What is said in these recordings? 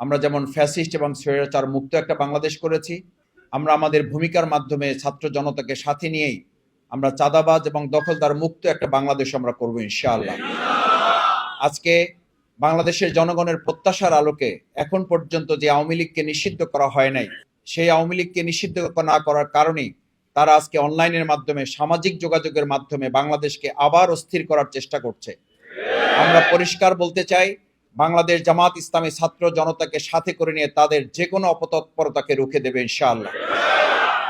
আমরা যেমন ফ্যাসিস্ট এবং স্বৈরাচার মুক্ত একটা বাংলাদেশ করেছি, আমরা আমাদের ভূমিকার মাধ্যমে ছাত্র জনতাকে সাথে নিয়েই আমরা চাঁদাবাজ এবং দখলদার মুক্ত একটা বাংলাদেশ আমরা করব ইনশাআল্লাহ। আজকে বাংলাদেশের জনগণের প্রত্যাশার আলোকে এখন পর্যন্ত যে আওয়ামী লীগকে নিষিদ্ধ করা হয় নাই, সেই আওয়ামী লীগকে নিষিদ্ধ না করার কারণেই তারা আজকে অনলাইনের মাধ্যমে, সামাজিক যোগাযোগের মাধ্যমে বাংলাদেশকে আবার অস্থির করার চেষ্টা করছে। আমরা পরিষ্কার বলতে চাই বাংলাদেশ জামাত ইসলামী ছাত্র জনতাকে সাথে করে নিয়ে তাদের যে কোনো অপতৎপরতাকে রুখে দেবে ইনশাআল্লাহ।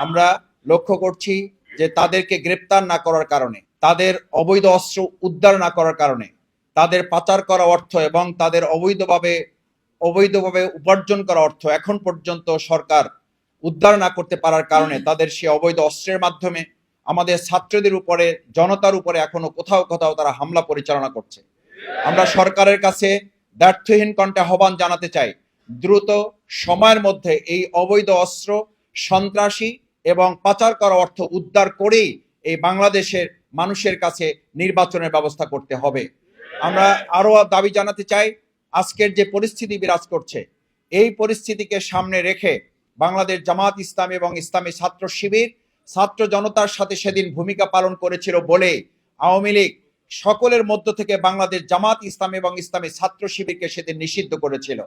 আমরা লক্ষ্য করছি যে তাদেরকে গ্রেপ্তার না করার কারণে, তাদের অবৈধ অস্ত্র উদ্ধার না করার কারণে, তাদের পাচার করা অর্থ এবং তাদের অবৈধভাবে অবৈধভাবে উপার্জন করা অর্থ এখন পর্যন্ত সরকার উদ্ধার না করতে পারার কারণে তাদের সে অবৈধ অস্ত্রের মাধ্যমে আমাদের ছাত্রদের উপরে, জনতার উপরে এখনও কোথাও কোথাও তারা হামলা পরিচালনা করছে। আমরা সরকারের কাছে ব্যর্থহীন কণ্ঠে আহ্বান জানাতে চাই। দ্রুত সময়ের মধ্যে এই অবৈধ অস্ত্র, সন্ত্রাসী এবং পাচার করা অর্থ উদ্ধার করেই এই বাংলাদেশের মানুষের কাছে নির্বাচনের ব্যবস্থা করতে হবে। আমরা আরও দাবি জানাতে চাই, আজকের যে পরিস্থিতি বিরাজ করছে, এই পরিস্থিতিকে সামনে রেখে বাংলাদেশ জামাত ইসলাম এবং ইসলামী ছাত্র শিবির, ছাত্র জনতার সাথে সেদিন ভূমিকা পালন করেছিল বলে আওয়ামী লীগ সকলের মধ্য থেকে বাংলাদেশ জামাত ইসলাম এবং ইসলামী ছাত্র শিবিরকে সেদিন নিষিদ্ধ করেছিল।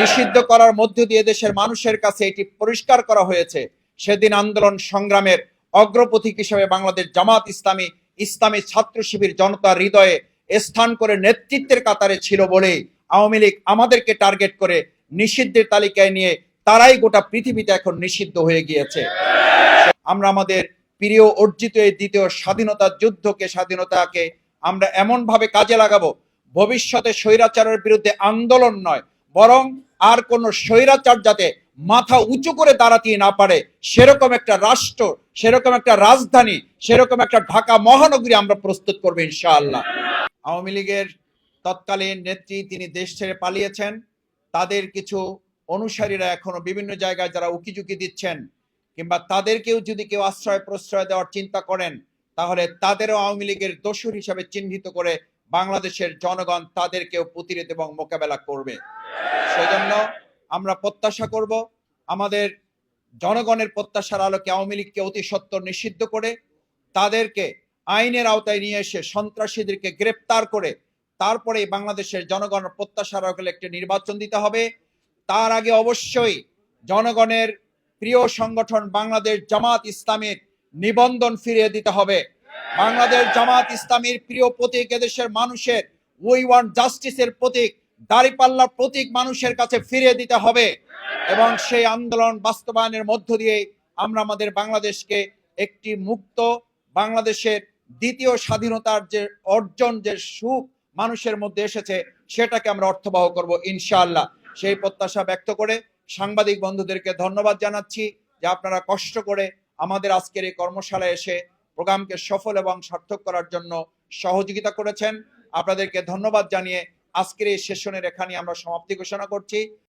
নিষিদ্ধ করার মধ্য দিয়ে দেশের মানুষের কাছে এটি পরিষ্কার করা হয়েছে। সেদিন আন্দোলন সংগ্রামের অগ্রপথিক হিসেবে বাংলাদেশ জামাত ইসলামী ইসলামী ছাত্র শিবির জনতার হৃদয়ে স্থান করে নেতৃত্বের কাতারে ছিল বলে আওয়ামী লীগ আমাদেরকে টার্গেট করে নিষিদ্ধের তালিকায় নিয়ে তারাই গোটা পৃথিবীতে এখন নিষিদ্ধ হয়ে গিয়েছে। আমরা আমাদের প্রিয় অর্জিত এই দ্বিতীয় স্বাধীনতা যুদ্ধকে, স্বাধীনতাকে আমরা এমন ভাবে কাজে লাগাবো, ভবিষ্যতে স্বৈরাচারের বিরুদ্ধে আন্দোলন নয়, বরং আর কোন স্বৈরাচার যাতে মাথা উঁচু করে দাঁড়াতে না পারে, সেরকম একটা রাষ্ট্র, সেরকম একটা রাজধানী, সেরকম একটা ঢাকা মহানগরী আমরা প্রস্তুত করব ইনশাআল্লাহ। আওয়ামী লীগের তৎকালীন নেত্রী তিনি দেশ ছেড়ে পালিয়েছেন, তাদের কিছু অনুসারীরা এখনও বিভিন্ন জায়গায় যারা উকিঝুঁকি দিচ্ছেন কিংবা তাদেরকেও যদি কেউ আশ্রয় প্রশ্রয় দেওয়ার চিন্তা করেন, তাহলে তাদেরও আওয়ামী লীগের দোষর হিসাবে চিহ্নিত করে বাংলাদেশের জনগণ তাদেরকেও প্রতিরোধ এবং মোকাবেলা করবে। সেজন্য আমরা প্রত্যাশা করব, আমাদের জনগণের প্রত্যাশার আলোকে আওয়ামী লীগকে অতি সত্বর নিষিদ্ধ করে, তাদেরকে আইনের আওতায় নিয়ে এসে সন্ত্রাসীদেরকে গ্রেপ্তার করে, তারপরে বাংলাদেশের জনগণের প্রত্যাশার আলোকে একটি নির্বাচন দিতে হবে। তার আগে অবশ্যই জনগণের প্রিয় সংগঠন বাংলাদেশ জামাত ইসলামের নিবন্ধন ফিরিয়ে দিতে হবে। বাংলাদেশ জামাত ইসলামীর প্রিয় প্রতীক এদেশের মানুষের উই ওয়ান্ট জাস্টিসের প্রতীক, দাঁড়িপাল্লার প্রতীক মানুষের কাছে ফিরিয়ে দিতে হবে এবং সেই আন্দোলন বাস্তবায়নের মধ্য দিয়ে আমরা আমাদের বাংলাদেশকে একটি মুক্ত বাংলাদেশের দ্বিতীয় স্বাধীনতার যে অর্জন, যে সুখ মানুষের মধ্যে এসেছে, সেটাকে আমরা অর্থবহ করব ইনশাআল্লাহ। সেই প্রত্যাশা ব্যক্ত করে সাংবাদিক বন্ধুদেরকে ধন্যবাদ জানাচ্ছি যে আপনারা কষ্ট করে আমাদের আজকের এই কর্মশালায় এসে প্রোগ্রামকে সফল এবং সার্থক করার জন্য সহযোগিতা করেছেন। আপনাদেরকে ধন্যবাদ জানিয়ে আজকের এই সেশনের এখানে আমরা সমাপ্তি ঘোষণা করছি।